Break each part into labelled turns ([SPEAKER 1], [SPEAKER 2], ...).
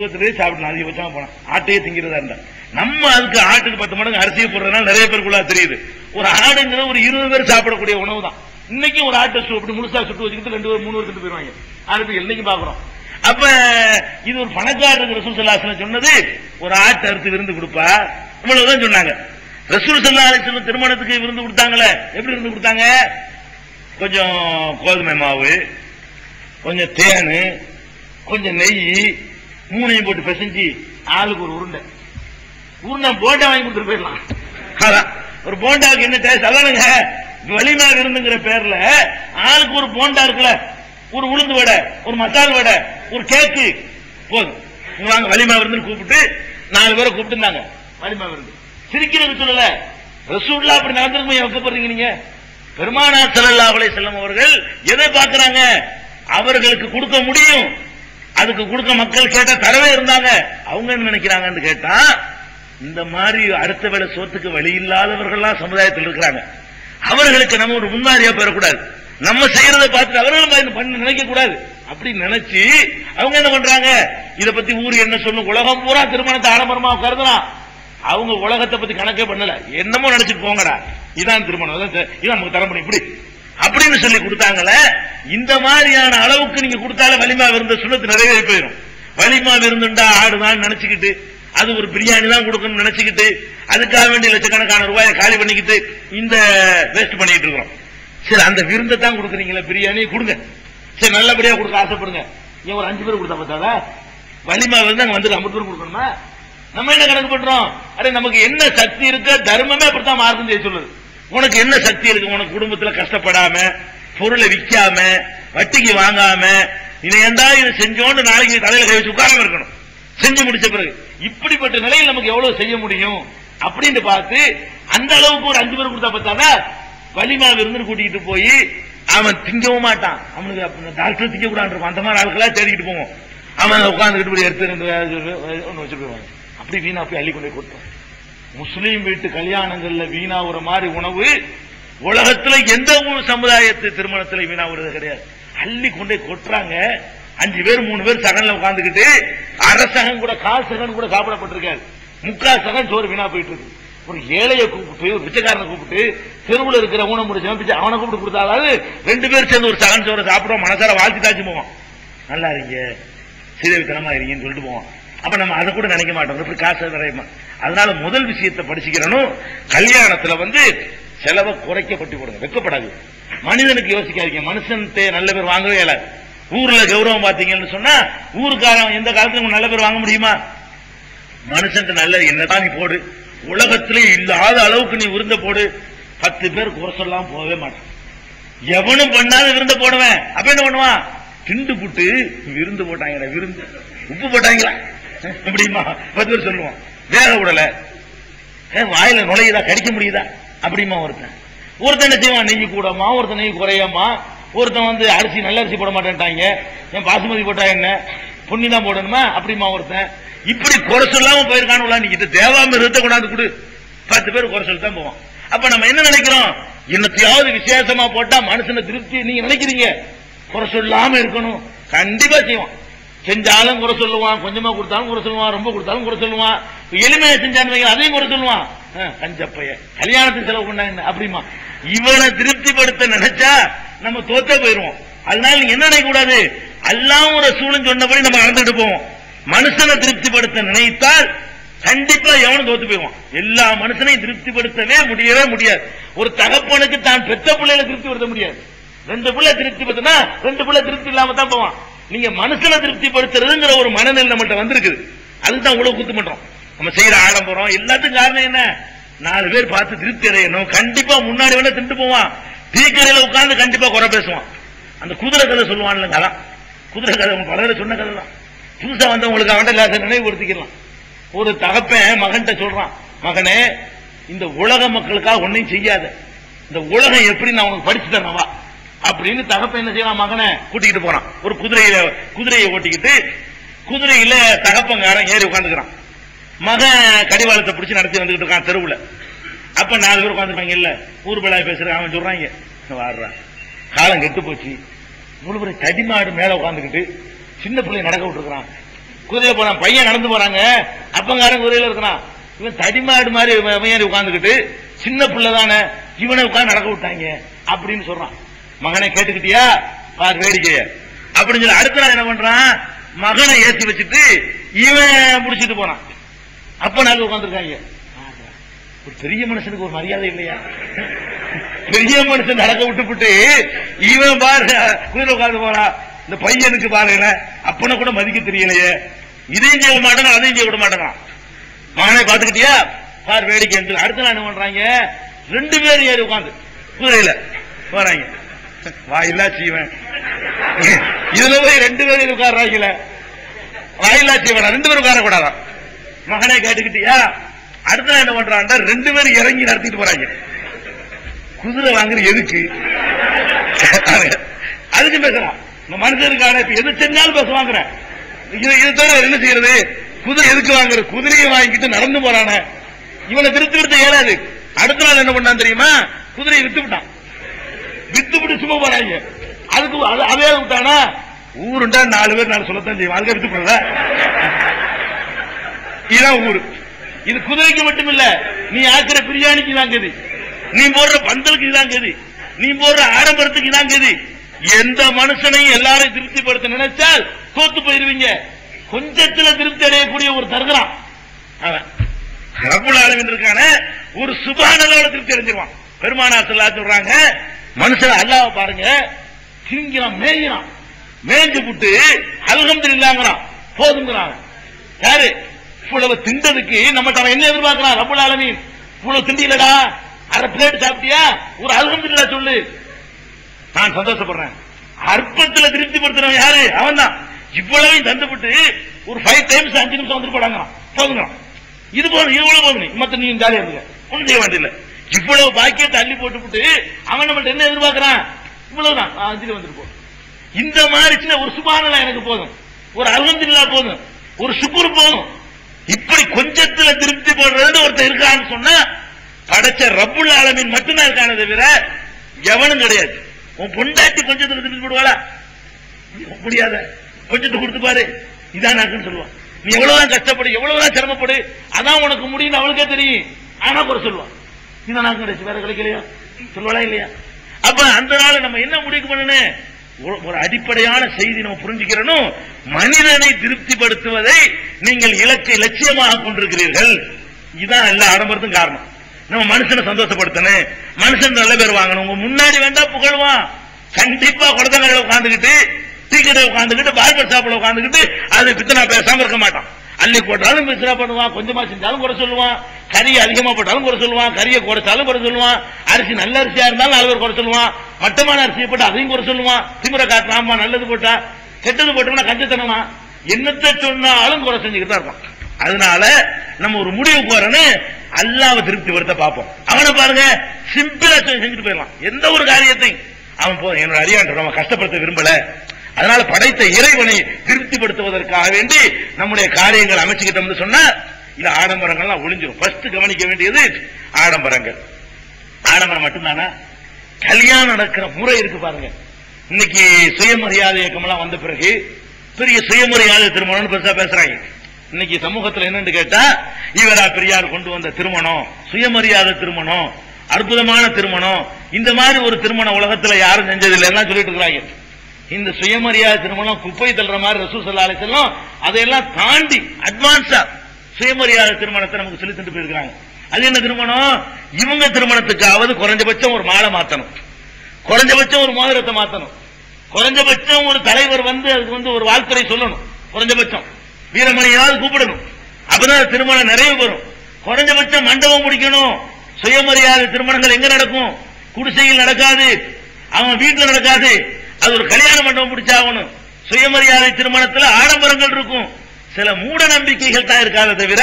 [SPEAKER 1] இருபத்தி சாப்பிடலாம். அதிகபட்சமா போனா ஆட்டையே திங்கிறதா இருந்தா நம்ம அதுக்கு ஆட்டுக்கு பத்து மடங்கு அரிசியை போடுறதுனால நிறைய பேருக்குள்ள தெரியுது. ஒரு ஆடுங்கிற ஒரு இருபது பேர் சாப்பிடக்கூடிய உணவு தான். இன்னைக்கு ஒரு ஆட்டை சுட்டு அப்படி முழுசா சுட்டு வச்சுக்கிட்டு ரெண்டு பேர் மூணு பேர் போயிருவாங்க அது என்னைக்கு பாக்குறோம் அப்ப இது ஒரு பணக்காரருக்கு ரசூல் சல்லாசன சொன்னது ஒரு ஆட்டை அறுத்து விருந்து கொடுப்பா. இவ்வளவுதான் சொன்னாங்க. ரசூல் சல்லா அலிஸ்லம் திருமணத்துக்கு விருந்து கொடுத்தாங்களே எப்படி விருந்து கொடுத்தாங்க? கொஞ்சம் கோதுமை மாவு கொஞ்சம் தேனு கொஞ்சம் நெய் மூணையும் போட்டு பிசைஞ்சு ஆளுக்கு ஒரு உருண்டை. உருண்டை போண்டா வாங்கி கொடுத்துட்டு போயிடலாம். ஒரு போண்டாவுக்கு என்ன டேஸ்ட் அதானுங்க வலிமா விருந்துங்கிற பேர்ல ஆளுக்கு ஒரு போண்டா இருக்குல்ல ஒரு உளுந்து வடை ஒரு மசால் வடை ஒரு கேக்கு போதும். உங்களாங்க வாங்க வலிமா விருந்து கூப்பிட்டு நாலு பேரை கூப்பிட்டுருந்தாங்க. வலிமா விருந்து சிரிக்கிறது சொல்லல. ரசூல்லா அப்படி நடந்திருக்கும்? வைக்கப்படுறீங்க நீங்க? பெருமானா ஸல்லல்லாஹு அவளை வஸல்லம் அவர்கள் எதை பார்க்கறாங்க? அவர்களுக்கு கொடுக்க முடியும். அதுக்கு கொடுக்க மக்கள் கேட்டா தரவே இருந்தாங்க. அவங்க என்ன நினைக்கிறாங்கன்னு கேட்டா இந்த மாதிரி அடுத்த வேலை சோத்துக்கு வழி இல்லாதவர்கள்லாம் சமுதாயத்தில் இருக்கிறாங்க. அவர்களுக்கு நம்ம ஒரு முன்னாரியா பெறக்கூடாது. நம்ம செய்யறதை பார்த்து அவர்களும் பண்ண நினைக்க கூடாது அப்படி நினைச்சு அவங்க என்ன பண்றாங்க? இத பத்தி ஊர் என்ன சொல்லும்? உலகம் பூரா திருமணத்தை ஆடம்பரமா கருதுனா அவங்க உலகத்தை பத்தி கணக்கே பண்ணல. என்னமோ நினைச்சிட்டு போங்கடா. இதான் திருமணம். இதான் நமக்கு தரப்படும் இப்படி. அப்படின்னு சொல்லி கொடுத்தாங்களே இந்த மாதிரியான அளவுக்கு நீங்க கொடுத்தாலே வலிமா விருந்த சுண்ணத்து நிறைவேறி போயிடும் வலிமா விருந்துண்டா ஆடுதான் நினைச்சுக்கிட்டு அது ஒரு பிரியாணி தான் கொடுக்கணும்னு நினைச்சுக்கிட்டு அதுக்காக வேண்டிய லட்சக்கணக்கான ரூபாயை காலி பண்ணிக்கிட்டு இந்த வேஸ்ட் பண்ணிட்டு இருக்கிறோம். சரி அந்த விருந்தை தான் கொடுக்குறீங்களா பிரியாணி கொடுங்க. சரி நல்லபடியா கொடுக்க ஆசைப்படுங்க. ஏன் ஒரு அஞ்சு பேர் கொடுத்தா பார்த்தாதா வலிமா விருந்து அங்க வந்து ஐம்பது பேர் கொடுக்கணுமா? நம்ம என்ன கணக்கு பண்றோம்? அரே நமக்கு என்ன சக்தி இருக்கு தர்மமே அப்படித்தான் மார்க்கம் செய்ய சொல்லுது. உனக்கு என்ன சக்தி இருக்கு? உனக்கு குடும்பத்துல கஷ்டப்படாம பொருளை விற்காம வட்டிக்கு வாங்காம இதை ஏண்டா இதை செஞ்சோன்னு நாளைக்கு தலையில கை வச்சு உட்காராம இருக்கணும். செஞ்சு முடிச்ச பிறகு. இப்படிப்பட்ட நிலையில் நமக்கு எவ்வளவு செய்ய முடியும்? அப்படின்னு பார்த்து அந்த அளவுக்கு ஒரு அஞ்சு பேர் கொடுத்தா பார்த்தானா வலிமா விருந்து கூட்டிகிட்டு போய் அவன் திங்கவும் மாட்டான். அவனுக்கு டாக்டர் திங்க கூடாது அந்த மாதிரி ஆளுக்கெல்லாம் தேடிக்கிட்டு போவோம். அவன் உட்காந்துக்கிட்டு போய் எடுத்து ஒன்று வச்சுருவாங்க அப்படி வீணா போய் அள்ளி கொண்டு போய் முஸ்லீம் வீட்டு கல்யாணங்கள்ல வீணாகிற மாதிரி உணவு உலகத்துல எந்த ஒரு சமுதாயத்து திருமணத்துல வீணாவுறது கிடையாது. அள்ளி கொண்டு போய் கொட்டுறாங்க. அஞ்சு பேர் மூணு பேர் சகன்ல உட்காந்துக்கிட்டு அரசகம் கூட கால் சகன் கூட சாப்பிடப்பட்டிருக்காரு. முக்கால் சகன் சோறு வீணா போயிட்டு இருக்கு ஒரு ஏழையை கூப்பிட்டு ஒரு பிச்சைக்காரனை கூப்பிட்டு தெருவில் இருக்கிற ஊனம் முடிச்சு பிச்சை அவனை கூப்பிட்டு கொடுத்தாலாவது ரெண்டு பேர் சேர்ந்து ஒரு சகன் சோறு சாப்பிடுவோம் மனசார வாழ்த்தி தாச்சு போவோம். நல்லா இருங்க. சீதவித்தனமா இருங்கன்னு சொல்லிட்டு போவோம். அப்ப நம்ம அதை கூட நினைக்க மாட்டோம். எப்படி காசு நிறைய அதனால முதல் விஷயத்தை படிச்சுக்கிறனும் கல்யாணத்துல வந்து செலவை குறைக்கப்பட்டு கொடுங்க வெக்கப்படாது. மனிதனுக்கு யோசிக்காதீங்க மனுஷன் நல்ல பேர் வாங்கவே இயலாது ஊர்ல கௌரவம் பாத்தீங்கன்னு சொன்னா ஊருக்காரன் எந்த காலத்துல நல்ல பேர் வாங்க முடியுமா? மனுஷன் நல்லது என்னதான் நீ போடு. உலகத்திலே இல்லாத அளவுக்கு நீ விருந்த போடு. பத்து பேர் குறைசொல்லாம் போகவே மாட்டான். எவனும் பண்ணாத விருந்த போடுவேன். அப்ப என்ன பண்ணுவான்? திண்டு புட்டு விருந்து போட்டாங்கடா விருந்து. உப்பு போட்டாங்களா? அப்படிமா பத்து பேர் சொல்லுவான் வேக விடல. வாயில நுழையுதா? கடிக்க முடியுதா? அப்படிமா ஒருத்தன். ஒருத்தன் என்ன செய்வான்? நெய் கூடமா ஒருத்தன் நெய் குறையாமா ஒருத்தன் வந்து அரிசி நல்ல அரிசி போட மாட்டேன்ட்டாங்க. என் பாசுமதி போட்டா என்ன? புண்ணி தான் போடணுமா? அப்படிமா ஒருத்தன். இப்படி குறை சொல்லாம போயிருக்கானுங்களா? நீ இது தேவாமிரத்தை கொண்டாந்து கொடு. பத்து பேர் குறை சொல்லி தான் போவோம் அப்ப நம்ம என்ன நினைக்கிறோம்? என்னத்தையாவது விசேஷமா போட்டா மனுஷனை திருப்தி நீங்க நினைக்கிறீங்க? குறை சொல்லாம இருக்கணும். கண்டிப்பா செய்வான். செஞ்சாலும் குறை சொல்லுவான். கொஞ்சமா கொடுத்தாலும் குறை சொல்லுவான். ரொம்ப கொடுத்தாலும் குறை சொல்லுவான். எளிமையா செஞ்சான்னு அதையும் குறை சொல்லுவான். கஞ்சப்பைய கல்யாணத்துக்கு செலவு பண்ணாங்க அப்படிமா இவனை திருப்திப்படுத்த நினைச்சா நம்ம தோத்த போயிருவோம். அதனால நீங்க என்ன நினைக்கூடாது கூடாது ஒரு சூழல் சொன்னபடி நம்ம நடந்துட்டு போவோம். மனுஷனை திருப்திப்படுத்த நினைத்தால் கண்டிப்பா எவனும் தோத்து போயிடுவான் எல்லா மனுஷனையும் திருப்திப்படுத்தவே முடியவே முடியாது. ஒரு தகப்பனுக்கு தான் பெத்த பிள்ளைகளை திருப்திப்படுத்த முடியாது. ரெண்டு பிள்ளை திருப்தி திருப்திப்படுத்தினா ரெண்டு பிள்ளை திருப்தி இல்லாம தான் போவான். நீங்க மனுஷனை திருப்திப்படுத்துறதுங்கிற ஒரு மனநிலை நம்மகிட்ட வந்திருக்குது. அதுதான் உழவு குத்து பண்றோம் நம்ம செய்யற ஆடம்பரம் எல்லாத்துக்கும் காரணம் என்ன? நாலு பேர் பார்த்து திருப்தி அடையணும். கண்டிப்பா முன்னாடி வேணா திண்டு போவான். டீக்கரையில உட்கார்ந்து கண்டிப்பா குறை பேசுவான். அந்த குதிரை கதை சொல்லுவான்லங்க அதான் குதிரை கதை உங்க சொன்ன கதை தான் புதுசா வந்தவங்களுக்கு அவன்கிட்ட காசை நினைவுபடுத்திக்கலாம். ஒரு தகப்பன் மகன்கிட்ட சொல்றான் மகனே இந்த உலக மக்களுக்காக ஒன்னையும் செய்யாத. இந்த உலகம் எப்படி நான் உனக்கு படிச்சு தரவா அப்படின்னு தகப்ப என்ன செய்யலாம் மகனை கூட்டிக்கிட்டு போறான். ஒரு குதிரையில குதிரையை ஓட்டிக்கிட்டு குதிரையில தகப்பங்காரன் ஏறி உட்காந்துக்கிறான் மகன் கடிவாளத்தை பிடிச்சி நடத்தி வந்துகிட்டு இருக்கான் தெருவுல. அப்ப நாலு பேர் உட்காந்துருப்பாங்க இல்ல ஊர் பிள்ளாய் பேசுறாங்க அவன் சொல்றாங்க வாடுறான் காலம் கெட்டு போச்சு. முழுவதும் தடிமாடு மேல உட்காந்துக்கிட்டு சின்ன பிள்ளை நடக்க விட்டுருக்கான் குதிரை போறான் பையன் நடந்து போறாங்க. அப்பங்காரன் குதிரையில இருக்கிறான். இவன் தடிமாடு மாதிரி ஏறி உட்காந்துக்கிட்டு சின்ன பிள்ளை தானே இவனை உட்காந்து நடக்க விட்டாங்க அப்படின்னு சொல்றான். மகனை கேட்டுக்கிட்டியா? பார் வேடிக்கைய. அப்படின்னு சொல்லி அடுத்த நாள் என்ன பண்றான்? மகனை ஏத்தி வச்சுட்டு இவன் முடிச்சிட்டு போனான் அப்ப நாங்க உட்காந்துருக்காங்க ஒரு பெரிய மனுஷனுக்கு ஒரு மரியாதை இல்லையா? பெரிய மனுஷன் நடக்க விட்டுப்புட்டு இவன் பாரு குதிரை உட்காந்து போறா. இந்த பையனுக்கு பாருங்க அப்பனை கூட மதிக்க தெரியலையே. இதையும் செய்ய மாட்டாங்க அதையும் செய்ய விட மாட்டாங்க மகனை பாத்துக்கிட்டியா பார் வேடிக்கை என்று அடுத்த நாள் என்ன பண்றாங்க? ரெண்டு பேரும் ஏறி உட்காந்து குதிரையில போறாங்க. வாயில்லா சீவன் இதுல போய் ரெண்டு பேரும் உட்கார்றாங்கல்ல. வாயில்லா சீவனா ரெண்டு பேரும் உட்காரக்கூடாதான் மகனே கேட்டுக்கிட்டியா? அடுத்த நாள் என்ன பண்றான்டா? ரெண்டு பேரும் இறங்கி நடத்திட்டு போறாங்க. குதிரை வாங்குறது எதுக்கு? அதுக்கு பேசுறான் இந்த மனுஷனுக்கான இப்ப எது செஞ்சாலும் பேச இது இது தவிர என்ன செய்யறது? குதிரை எதுக்கு வாங்குற குதிரையை வாங்கிட்டு நடந்து போறானே. இவனை திருத்தி விடுத்த இயலாது. அடுத்த நாள் என்ன பண்ணான் தெரியுமா? குதிரையை வித்து விட்டான். வித்து விட்டு சும்மா போறாங்க. அதுக்கு அது- அதே விட்டானா ஊருண்டா நாலு பேர் நான் சொல்லத்தான் செய்வேன். அதுக்கு வித்து போடுறத இதான் ஊரு. இது குதிரைக்கு மட்டும் இல்ல நீ ஆக்குற பிரியாணிக்கு தான் கதி. நீ போடுற பந்தலுக்கு தான் கதி. நீ போடுற ஆடம்பரத்துக்கு தான் கதி. எந்த மனுஷனையும் எல்லாரையும் திருப்திப்படுத்த நினைச்சால் தோத்து போயிருவீங்க. கொஞ்சத்துல திருப்தி அடையக்கூடிய ஒரு தருகிறான் அவன் ரப்புல் ஆலமீன் இருக்கான ஒரு சுபானலோட திருப்தி அடைஞ்சிருவான். பெருமானா சொல்லா சொல்றாங்க மனுஷன் அல்லாவை பாருங்க திங்கிறான் மேய்கிறான் மேய்ஞ்சு விட்டு அல்கம் இல்லாங்கிறான் போதுங்கிறான். யாரு? இவ்வளவு திண்டதுக்கு நம்ம அவன் என்ன எதிர்பார்க்கிறான் ரப்பல் ஆலமீன். இவ்வளவு திண்டிலடா அரை பிளேட் சாப்பிட்டியா? ஒரு அல்ஹம்துலில்லாஹ் சொல்லு. நான் சந்தோஷப்படுறேன். அற்பத்துல திருப்திப்படுத்துறவன் யாரு? அவன் தான் இவ்வளவையும் தந்துவிட்டு ஒரு ஃபைவ் டைம்ஸ் அஞ்சு நிமிஷம் வந்துட்டு போடாங்க போதுங்க. இது போதும் இவ்வளவு போதும். மத்த நீ ஜாலியா இருங்க. ஒண்ணும் செய்ய வேண்டியதில்லை. இவ்வளவு பாக்கியத்தை அள்ளி போட்டுவிட்டு அவன் நம்மகிட்ட என்ன எதிர்பார்க்கறான்? இவ்வளவுதான். நான் அஞ்சுல வந்துட்டு போ இந்த மாதிரி சின்ன ஒரு சுபானலாம் எனக்கு போதும். ஒரு அல்ஹம்துலில்லா போதும். ஒரு சுக்குர் போதும். இப்படி கொஞ்சத்துல திருப்தி போடுறது ஒருத்தர் இருக்கான்னு சொன்னா படைச்ச ரப்புல் ஆலமின் மட்டும்தான் இருக்கானே தவிர எவனும் கிடையாது. உன் பொண்டாட்டி கொஞ்சத்துல திருப்பி போடுவாளா? முடியாத. கொஞ்சத்தை கொடுத்து பாரு. இதான் நாக்குன்னு சொல்லுவான். நீ எவ்வளவுதான் கஷ்டப்படு எவ்வளவுதான் சிரமப்படு அதான் உனக்கு முடியும் அவளுக்கே தெரியும். ஆனா குறை சொல்லுவான். இதான் நாக்கு கிடைச்சு. வேற கிடைக்கலையா? சொல்லுவாளா இல்லையா? அப்ப அந்த நாள் நம்ம என்ன முடிவு பண்ணணும்? ஒரு- ஒரு அடிப்படையான செய்தி நம்ம புரிஞ்சுக்கிறனும் மனிதனை திருப்திப்படுத்துவதை நீங்கள் இலக்கை லட்சியமாக கொண்டிருக்கிறீர்கள். இதுதான் எல்லா ஆடம்பரத்தும் காரணம். நம்ம மனுஷனை சந்தோஷப்படுத்தணும். மனுஷன் நல்ல பேர் வாங்கணும். உங்க முன்னாடி வேண்டா புகழ்வான். கண்டிப்பா குளத்தங்கரையில உட்காந்துக்கிட்டு டீ கடையில் உட்காந்துக்கிட்டு பார்பர் ஷாப்ல உட்காந்துக்கிட்டு அது பித்தனா பேசாம இருக்க மாட்டான். அன்னைக்கு போட்டாலும் மிஸ்ரா பண்ணுவான் கொஞ்சமா செஞ்சாலும் குறை சொல்லுவான். கறி அதிகமா போட்டாலும் குறை சொல்லுவான் கறியை குறைச்சாலும் குறை சொல்லுவான். அரிசி நல்ல அரிசியா இருந்தாலும் நாலு பேர் குறை சொல்லுவான். மட்டமான அரிசியை போட்டு அதையும் குறை சொல்லுவான். திமிர காட்டுறாமா நல்லது போட்டா. கெட்டது போட்டோம்னா கஞ்சத்தனமா? என்னத்தை சொன்னாலும் குறை செஞ்சுக்கிட்டு தான் இருப்பான். அதனால நம்ம ஒரு முடிவு வரணும் அல்லாவை திருப்தி வருத்த பார்ப்போம். அவனை பாருங்க சிம்பிளா செஞ்சுட்டு போயிடலாம். எந்த ஒரு காரியத்தையும். அவன் போ என்னோட அறியாண்டு நம்ம கஷ்டப்படுத்த விரும்பல. அதனால படைத்த இறைவனை திருப்திப்படுத்துவதற்காக வேண்டி நம்முடைய காரியங்கள் அமைச்சுக்கிட்டோம்னு சொன்னா இது ஆடம்பரங்கள்லாம் ஒளிஞ்சிடும் ஃபர்ஸ்ட் கவனிக்க வேண்டியது ஆடம்பரங்கள். ஆடம்பரம் மட்டும்தானா? கல்யாணம் நடக்கிற முறை இருக்கு பாருங்க. இன்னைக்கு சுயமரியாதை இயக்கம்லாம் வந்த பிறகு பெரிய சுயமரியாதை திருமணம்னு பெருசா பேசுறாங்க. இன்னைக்கு சமூகத்தில் என்னன்னு கேட்டா ஈவரா பெரியார் கொண்டு வந்த திருமணம் சுயமரியாதை திருமணம் அற்புதமான திருமணம் இந்த மாதிரி ஒரு திருமணம் உலகத்துல யாரும் செஞ்சதில்லை எல்லாம் சொல்லிட்டு இருக்கிறாங்க. இந்த சுயமரியாதை திருமணம் குப்பை தள்ளுற மாதிரி ரசூ சல்லா அலிசல்லாம் அதையெல்லாம் தாண்டி அட்வான்ஸா சுயமரியாதை திருமணத்தை நமக்கு சொல்லி தந்து போயிருக்காங்க அது என்ன திருமணம்? இவங்க திருமணத்துக்காவது குறைஞ்சபட்சம் ஒரு மாலை மாத்தணும். குறைஞ்சபட்சம் ஒரு மோதிரத்தை மாத்தணும். குறைஞ்சபட்சம் ஒரு தலைவர் வந்து அதுக்கு வந்து ஒரு வாழ்த்துறை சொல்லணும். குறைஞ்சபட்சம். வீரமணியாவது கூப்பிடணும். அப்பதான் திருமணம் நிறைவு பெறும் குறைஞ்சபட்சம் மண்டபம் முடிக்கணும். சுயமரியாதை திருமணங்கள் எங்க நடக்கும்? குடிசையில் நடக்காது. அவன் வீட்டில் நடக்காது. அது ஒரு கல்யாண மண்டபம் பிடிச்சாகணும். சுயமரியாதை திருமணத்தில் ஆடம்பரங்கள் இருக்கும். சில மூட நம்பிக்கைகள் தான் இருக்காத தவிர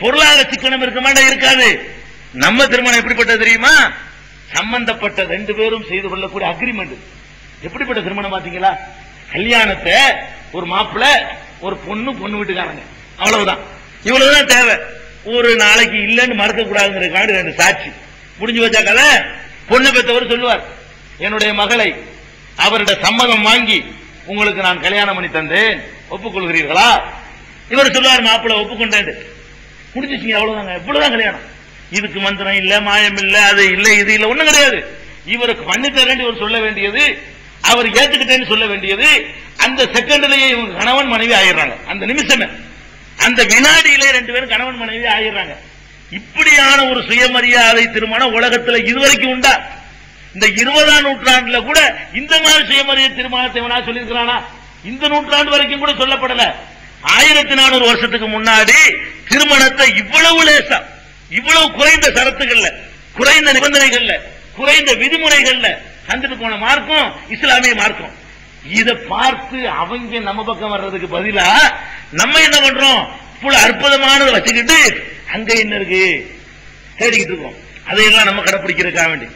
[SPEAKER 1] பொருளாதார சிக்கனம் இருக்க மாட்டா இருக்காது. நம்ம திருமணம் எப்படிப்பட்ட தெரியுமா? சம்பந்தப்பட்ட ரெண்டு பேரும் செய்து கொள்ளக்கூடிய அக்ரிமெண்ட் எப்படிப்பட்ட திருமணம் பாத்தீங்களா கல்யாணத்தை ஒரு மாப்பிள்ளை ஒரு பொண்ணு பொண்ணு வீட்டுக்காரங்க. அவ்வளவுதான். இவ்வளவுதான் தேவை. ஒரு நாளைக்கு இல்லைன்னு மறக்க கூடாதுங்கிறதுக்காண்டி ரெண்டு சாட்சி. முடிஞ்சு வச்சா கதை? பொண்ணு பெற்றவர் சொல்லுவார் என்னுடைய மகளை அவருடைய சம்மதம் வாங்கி உங்களுக்கு நான் கல்யாணம் பண்ணி தந்தேன். ஒப்புக்கொள்கிறீர்களா? இவர் சொல்லுவார் மாப்பிள்ளை ஒப்புக்கொண்டேன். முடிஞ்சிச்சிங்க அவ்வளவுதாங்க. இவ்வளவுதான் கல்யாணம். இதுக்கு மந்திரம் இல்ல மாயம் இல்ல அது இல்ல இது இல்ல ஒண்ணும் கிடையாது. இவருக்கு பண்ணி தரேன் இவர் சொல்ல வேண்டியது அவர் ஏத்துக்கிட்டேன்னு சொல்ல வேண்டியது அந்த செகண்ட்லயே இவங்க கணவன் மனைவி ஆயிடுறாங்க. அந்த நிமிஷமே அந்த வினாடியிலே ரெண்டு பேரும் கணவன் மனைவி ஆயிடுறாங்க. இப்படியான ஒரு சுயமரியாதை திருமணம் உலகத்துல இதுவரைக்கும் உண்டா? இந்த இருபதாம் நூற்றாண்டுல கூட இந்த மாதிரி சுயமரிய திருமணத்தை வேணா சொல்லியிருக்கிறானா? இந்த நூற்றாண்டு வரைக்கும் கூட சொல்லப்படல. ஆயிரத்தி நானூறு வருஷத்துக்கு முன்னாடி திருமணத்தை இவ்வளவு லேசா இவ்வளவு குறைந்த சரத்துகள்ல குறைந்த நிபந்தனைகள்ல குறைந்த விதிமுறைகள்ல தந்துட்டு போன மார்க்கம் இஸ்லாமிய மார்க்கம். இத பார்த்து அவங்க நம்ம பக்கம் வர்றதுக்கு பதிலா நம்ம என்ன பண்றோம்? இவ்வளவு அற்புதமானதை வச்சுக்கிட்டு அங்க என்ன இருக்கு? தேடிக்கிட்டு இருக்கோம். அதையெல்லாம் நம்ம கடைப்பிடிக்கிறதுக்காக வேண்டி.